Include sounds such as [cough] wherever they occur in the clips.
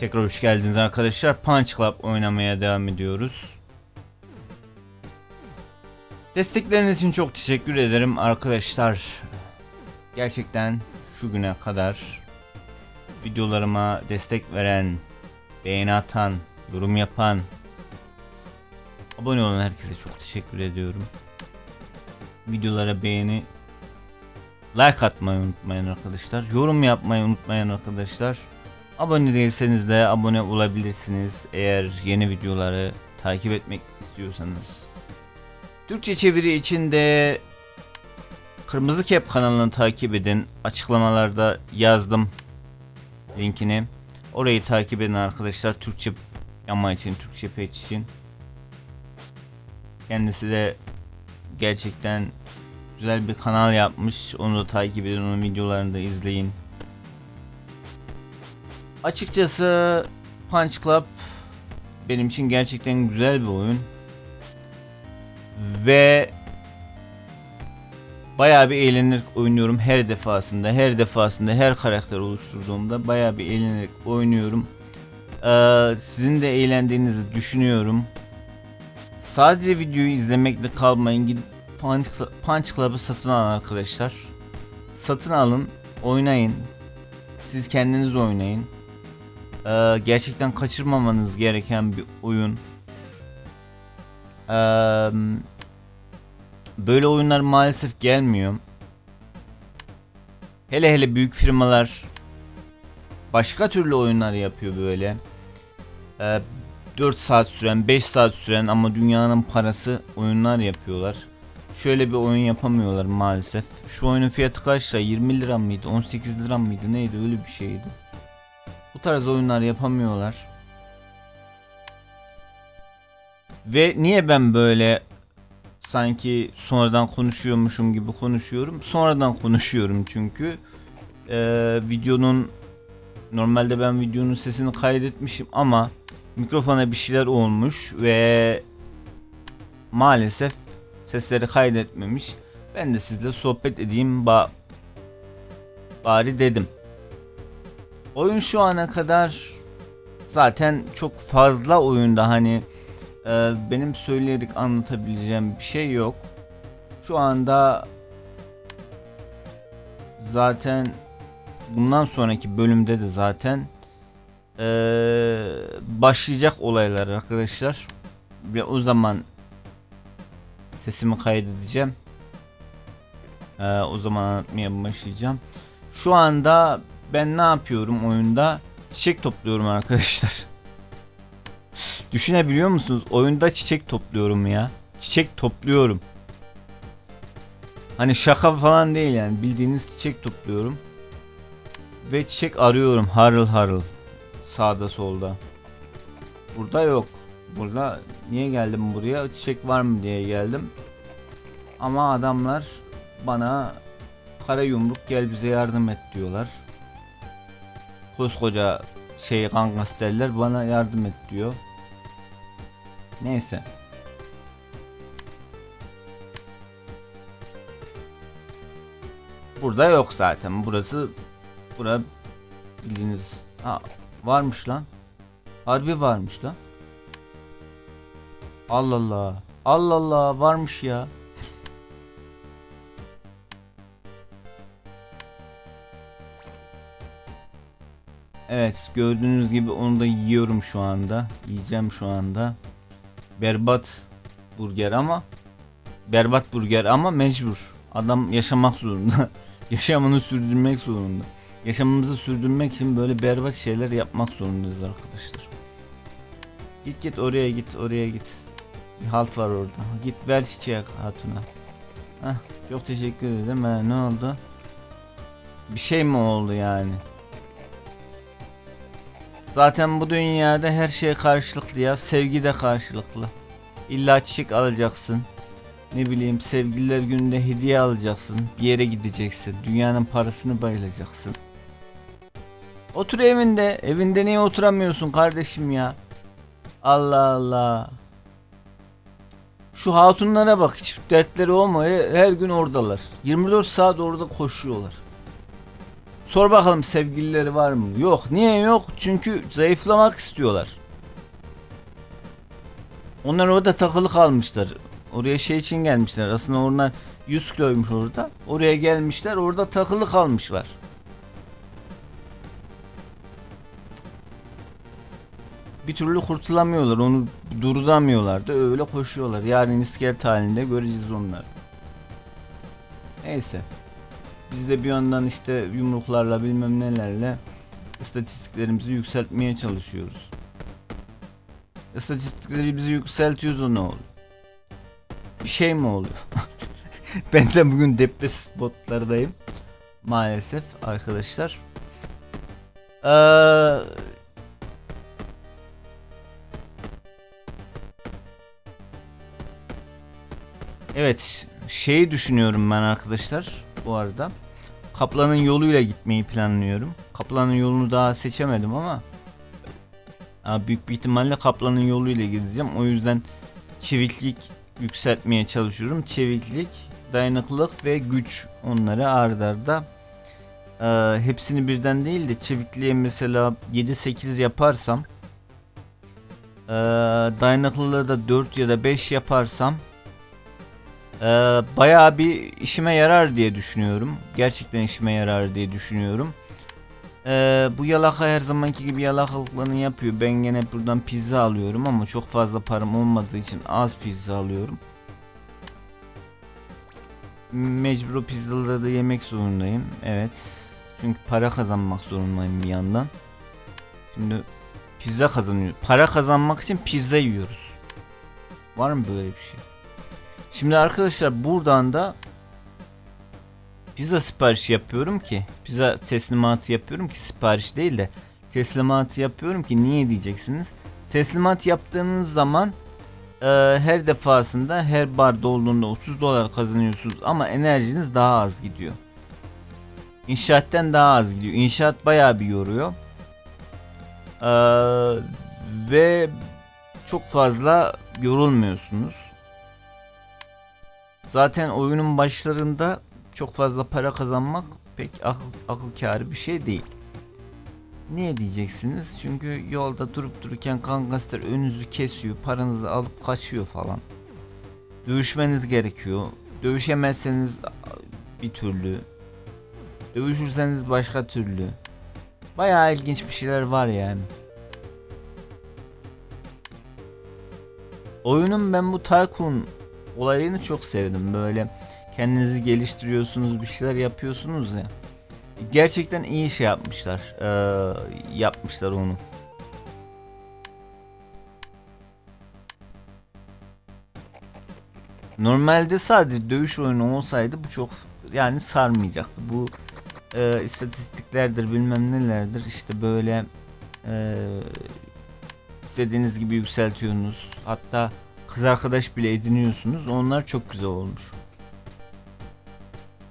Tekrar hoş geldiniz arkadaşlar. Punch Club oynamaya devam ediyoruz. Destekleriniz için çok teşekkür ederim arkadaşlar. Gerçekten şu güne kadar videolarıma destek veren, beğeni atan, yorum yapan, abone olan herkese çok teşekkür ediyorum. Videolara beğeni, like atmayı unutmayın arkadaşlar. Yorum yapmayı unutmayın arkadaşlar. Abone değilseniz de abone olabilirsiniz eğer yeni videoları takip etmek istiyorsanız. Türkçe çeviri için de Kırmızı Kep kanalını takip edin. Açıklamalarda yazdım linkini. Orayı takip edin arkadaşlar. Türkçe yama için, Türkçe page için. Kendisi de gerçekten güzel bir kanal yapmış. Onu da takip edin. Onun videolarını da izleyin. Açıkçası Punch Club benim için gerçekten güzel bir oyun. Ve bayağı bir eğlenerek oynuyorum her defasında. Her defasında her karakter oluşturduğumda bayağı bir eğlenerek oynuyorum. Ee, sizin de eğlendiğinizi düşünüyorum. Sadece videoyu izlemekle kalmayın. Gidip Punch, Cl- Punch Club'ı satın alın arkadaşlar. Satın alın, oynayın. Siz kendiniz oynayın. Ee, gerçekten kaçırmamanız gereken bir oyun. Ee, böyle oyunlar maalesef gelmiyor. Hele hele büyük firmalar başka türlü oyunlar yapıyor böyle. Ee, 4 saat süren, 5 saat süren ama dünyanın parası oyunlar yapıyorlar. Şöyle bir oyun yapamıyorlar maalesef. Şu oyunun fiyatı kaç lira? 20 lira mıydı? 18 lira mıydı? Neydi? Öyle bir şeydi. Bu tarz oyunlar yapamıyorlar. Ve niye ben böyle sanki sonradan konuşuyormuşum gibi konuşuyorum? Sonradan konuşuyorum çünkü Ee, videonun normalde ben videonun sesini kaydetmişim ama mikrofona bir şeyler olmuş ve maalesef sesleri kaydetmemiş. Ben de sizle sohbet edeyim ba bari dedim. Oyun şu ana kadar zaten çok fazla oyunda hani e, benim söyleyerek anlatabileceğim bir şey yok. Şu anda zaten bundan sonraki bölümde de zaten e, başlayacak olaylar arkadaşlar ve o zaman sesimi kaydedeceğim. E, o zaman anlatmaya başlayacağım. Şu anda ben ne yapıyorum oyunda? Çiçek topluyorum arkadaşlar. Düşünebiliyor musunuz? Oyunda çiçek topluyorum ya. Çiçek topluyorum. Hani şaka falan değil yani. Bildiğiniz çiçek topluyorum. Ve çiçek arıyorum harıl harıl. Sağda solda. Burada yok. Burada niye geldim buraya? Çiçek var mı diye geldim. Ama adamlar bana kara yumruk gel bize yardım et diyorlar. Koskoca şey gangsterler bana yardım et diyor. Neyse. Burada yok zaten. Burası bura bildiğiniz ha varmış lan. Harbi varmış lan. Allah Allah. Allah Allah varmış ya. Evet gördüğünüz gibi onu da yiyorum şu anda. Yiyeceğim şu anda. Berbat burger ama berbat burger ama mecbur. Adam yaşamak zorunda. [laughs] Yaşamını sürdürmek zorunda. Yaşamımızı sürdürmek için böyle berbat şeyler yapmak zorundayız arkadaşlar. Git git oraya git oraya git. Bir halt var orada. Git ver çiçeği hatuna. Heh, çok teşekkür ederim. Ha, ne oldu? Bir şey mi oldu yani? Zaten bu dünyada her şey karşılıklı ya. Sevgi de karşılıklı. İlla çiçek alacaksın. Ne bileyim sevgililer gününde hediye alacaksın. Bir yere gideceksin. Dünyanın parasını bayılacaksın. Otur evinde. Evinde niye oturamıyorsun kardeşim ya? Allah Allah. Şu hatunlara bak hiç dertleri olmuyor. Her gün oradalar. 24 saat orada koşuyorlar. Sor bakalım sevgilileri var mı? Yok. Niye yok? Çünkü zayıflamak istiyorlar. Onlar orada takılı kalmışlar. Oraya şey için gelmişler. Aslında onlar 100 kiloymuş orada. Oraya gelmişler. Orada takılı kalmışlar. Bir türlü kurtulamıyorlar. Onu durduramıyorlar da öyle koşuyorlar. Yarın iskelet halinde göreceğiz onları. Neyse. Biz de bir yandan işte yumruklarla bilmem nelerle istatistiklerimizi yükseltmeye çalışıyoruz. İstatistikleri bizi yükseltiyoruz o ne oluyor? Bir şey mi oluyor? [laughs] ben de bugün depres spotlardayım. Maalesef arkadaşlar. Ee, evet şeyi düşünüyorum ben arkadaşlar bu arada. Kaplanın yoluyla gitmeyi planlıyorum. Kaplanın yolunu daha seçemedim ama büyük bir ihtimalle kaplanın yoluyla gideceğim. O yüzden çeviklik yükseltmeye çalışıyorum. Çeviklik, dayanıklılık ve güç onları ard arda. Ee, hepsini birden değil de çevikliğe mesela 7-8 yaparsam ee, dayanıklılığı da 4 ya da 5 yaparsam ee, bayağı bir işime yarar diye düşünüyorum. Gerçekten işime yarar diye düşünüyorum. Ee, bu yalaka her zamanki gibi yalakalıklarını yapıyor. Ben gene buradan pizza alıyorum ama çok fazla param olmadığı için az pizza alıyorum. Mecbur o pizzaları da yemek zorundayım. Evet. Çünkü para kazanmak zorundayım bir yandan. Şimdi pizza kazanıyor. Para kazanmak için pizza yiyoruz. Var mı böyle bir şey? Şimdi arkadaşlar buradan da pizza siparişi yapıyorum ki pizza teslimatı yapıyorum ki sipariş değil de teslimatı yapıyorum ki niye diyeceksiniz. Teslimat yaptığınız zaman e, her defasında her bar dolduğunda 30 dolar kazanıyorsunuz ama enerjiniz daha az gidiyor. İnşaatten daha az gidiyor. İnşaat bayağı bir yoruyor. E, ve çok fazla yorulmuyorsunuz. Zaten oyunun başlarında çok fazla para kazanmak pek akıl, akıl kârı bir şey değil. Niye diyeceksiniz? Çünkü yolda durup dururken kangaster önünüzü kesiyor, paranızı alıp kaçıyor falan. Dövüşmeniz gerekiyor. Dövüşemezseniz bir türlü. Dövüşürseniz başka türlü. Bayağı ilginç bir şeyler var yani. Oyunun ben bu Tycoon olayını çok sevdim. Böyle kendinizi geliştiriyorsunuz, bir şeyler yapıyorsunuz ya. Gerçekten iyi şey yapmışlar. Ee, yapmışlar onu. Normalde sadece dövüş oyunu olsaydı bu çok yani sarmayacaktı. Bu e, istatistiklerdir bilmem nelerdir işte böyle e, istediğiniz gibi yükseltiyorsunuz. Hatta kız arkadaş bile ediniyorsunuz. Onlar çok güzel olmuş.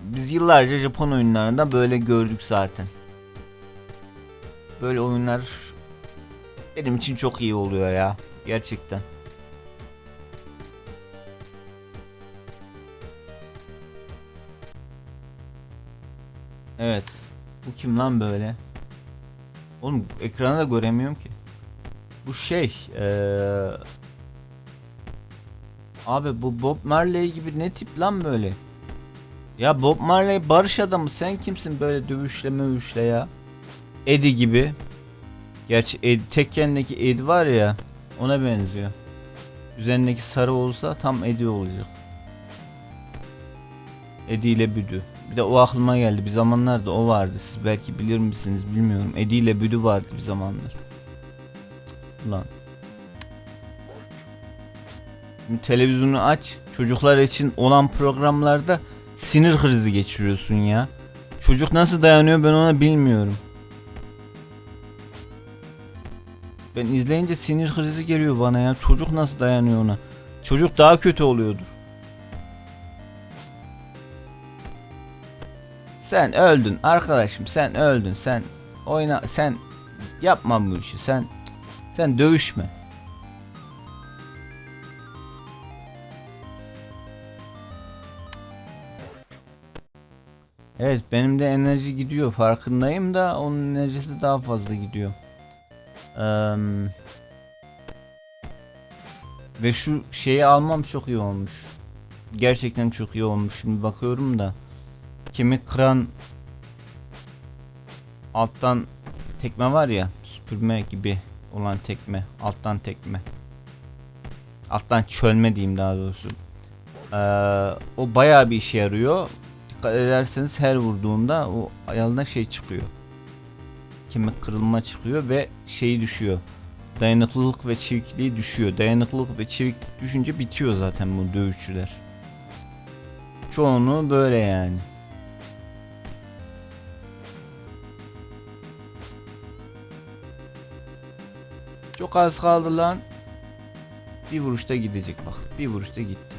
Biz yıllarca Japon oyunlarında böyle gördük zaten. Böyle oyunlar benim için çok iyi oluyor ya. Gerçekten. Evet. Bu kim lan böyle? Oğlum ekrana da göremiyorum ki. Bu şey ee... Abi bu Bob Marley gibi ne tip lan böyle? Ya Bob Marley barış adamı sen kimsin böyle dövüşle mövüşle ya? Eddie gibi. Gerçi Ed, Tekken'deki Eddie var ya ona benziyor. Üzerindeki sarı olsa tam Eddie olacak. Eddie ile Büdü. Bir de o aklıma geldi. Bir zamanlarda o vardı. Siz belki bilir misiniz bilmiyorum. Eddie ile Büdü vardı bir zamanlar. Ulan. Televizyonu aç. Çocuklar için olan programlarda sinir krizi geçiriyorsun ya. Çocuk nasıl dayanıyor ben ona bilmiyorum. Ben izleyince sinir krizi geliyor bana ya. Çocuk nasıl dayanıyor ona? Çocuk daha kötü oluyordur. Sen öldün arkadaşım sen öldün sen oyna sen yapma bu işi sen sen dövüşme. Evet benim de enerji gidiyor farkındayım da onun enerjisi daha fazla gidiyor. Eee, ve şu şeyi almam çok iyi olmuş. Gerçekten çok iyi olmuş. Şimdi bakıyorum da kemik kıran alttan tekme var ya süpürme gibi olan tekme alttan tekme alttan çölme diyeyim daha doğrusu Ee, o bayağı bir işe yarıyor dikkat ederseniz her vurduğumda o ayağına şey çıkıyor kemik kırılma çıkıyor ve şeyi düşüyor dayanıklılık ve çevikliği düşüyor dayanıklılık ve çeviklik düşünce bitiyor zaten bu dövüşçüler çoğunu böyle yani Çok az kaldı lan. Bir vuruşta gidecek bak. Bir vuruşta gitti.